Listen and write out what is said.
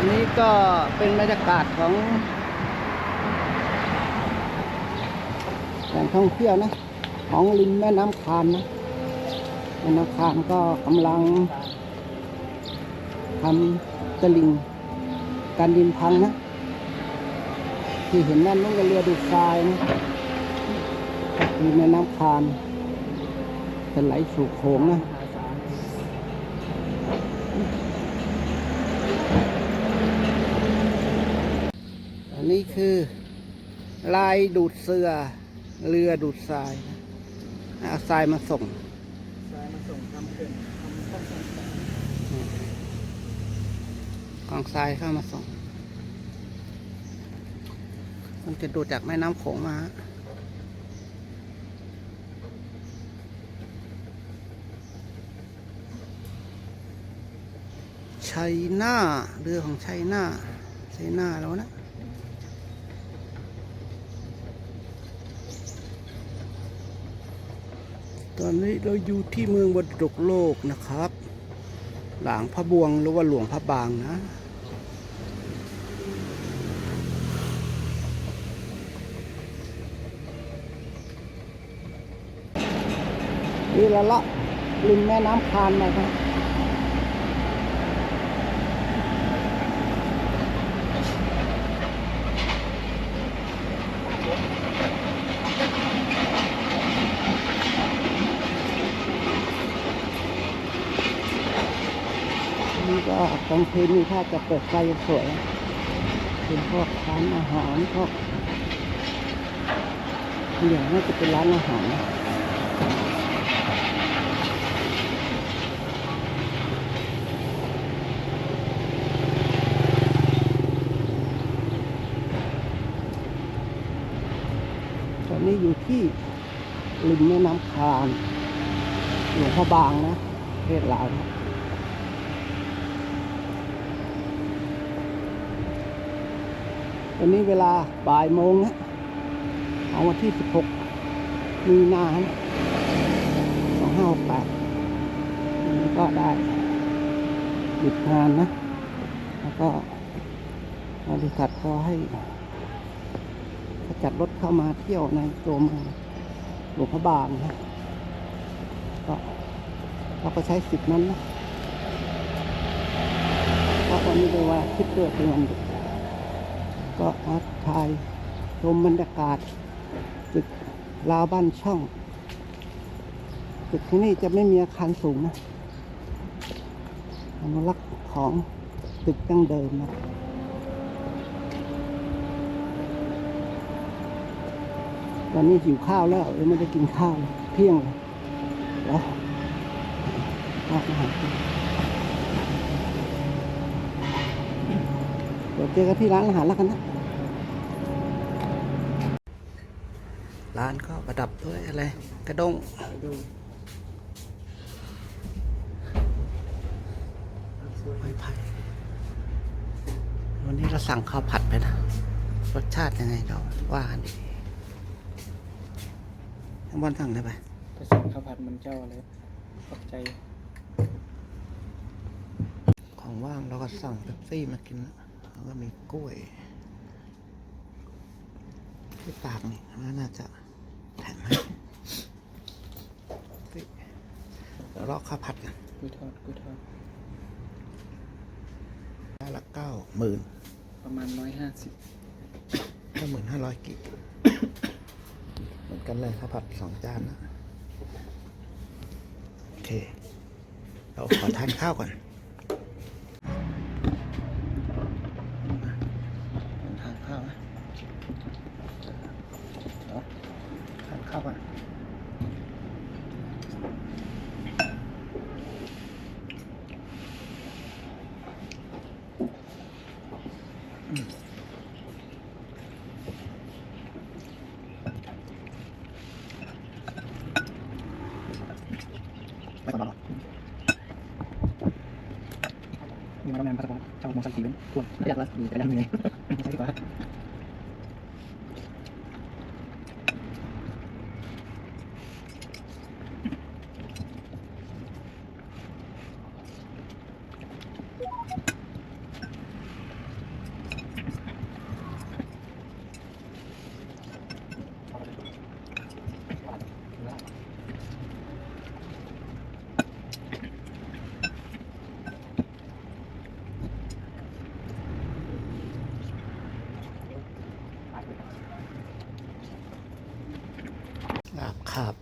อันนี้ก็เป็นบรรยากาศของแหล่งท่องเที่ยวนะ ของริมแม่น้ำคานนะแม่น้ำคานก็กำลังทำตลิ่งการดินพังนะ ที่เห็นนั่นนั่นก็เรือดูดทรายนะมีแม่น้ำคานจะไหลสู่โขงนะ นี้คือ ลายดูดเสือ เรือดูดทรายนะเอาทรายมาส่งสายมาส่งทำเขื่อนทำข้อส่งกองทรายเข้ามาส่งมันจะดูดจากแม่น้ำโขงมาชัยนาเรือของชัยนาชัยนาแล้วนะ ตอนนี้เราอยู่ที่เมืองบดกโลกนะครับ หลางพระบวงหรือว่าหลวงพระบางนะ นี่ละละริมแม่น้ำพานนะครับ นี่ก็กลางคืนนี่ถ้าจะเปิดไฟสวยเป็นพวกร้านอาหารพวกอย่างน่าจะเป็นร้านอาหารตอนนี้อยู่ที่ริมแม่น้ำคานหลวงพระบางนะประเทศลาวนะ ตอนนี้เวลาบ่ายโมงนะเอาวันที่ 16 มีนานะ2568นี่ก็ได้หยุดงานนะ แล้วก็บริษัทก็ให้จัดรถเข้ามาเที่ยวในตัวเมืองหลวงพระบางนะก็เราก็ใช้สิทธิ์นั้นนะเพราะวันนี้เป็นวันอาทิตย์ด้วยเป็นวันหยุด ก็มาถ่ายชมบรรยากาศตึกราวบ้านช่องตึกที่นี่จะไม่มีอาคารสูงนะอนุรักษ์ของตึกดั้งเดิมนะตอนนี้หิวข้าวแล้วเลยไม่ได้กินข้าวเลยเที่ยงเลยแล้วอาหารเดี๋ยวเจอกันที่ร้านอาหารแล้วกันนะ ร้านก็ประดับด้วยอะไร กระด้งไปดูไม้ไผ่วันนี้เราสั่งข้าวผัดไปนะ รสชาติยังไงเราว่ากันดีทั้งวันสั่งได้ไหมไปสั่งข้าวผัดมันเจ้าอะไรขอบใจ ของว่างเราก็สั่งเป๊ปซี่มากินนะ แล้วก็มีกล้วย ที่ปากนี่น่าจะแถมให้เดี๋ยวรอข้าวผัดกันกุยทอดกุยทอดได้ละเก้าหมื่นประมาณร้อยห้าสิบเก้าหมื่นห้าร้อยกิกเหมือนกันเลยข้าวผัดสองจานนะ โอเค เราขอทานข้าวก่อนทานข้าวนะเดี๋ยว ทานข้าวก่อนไม่ต้องร ครับ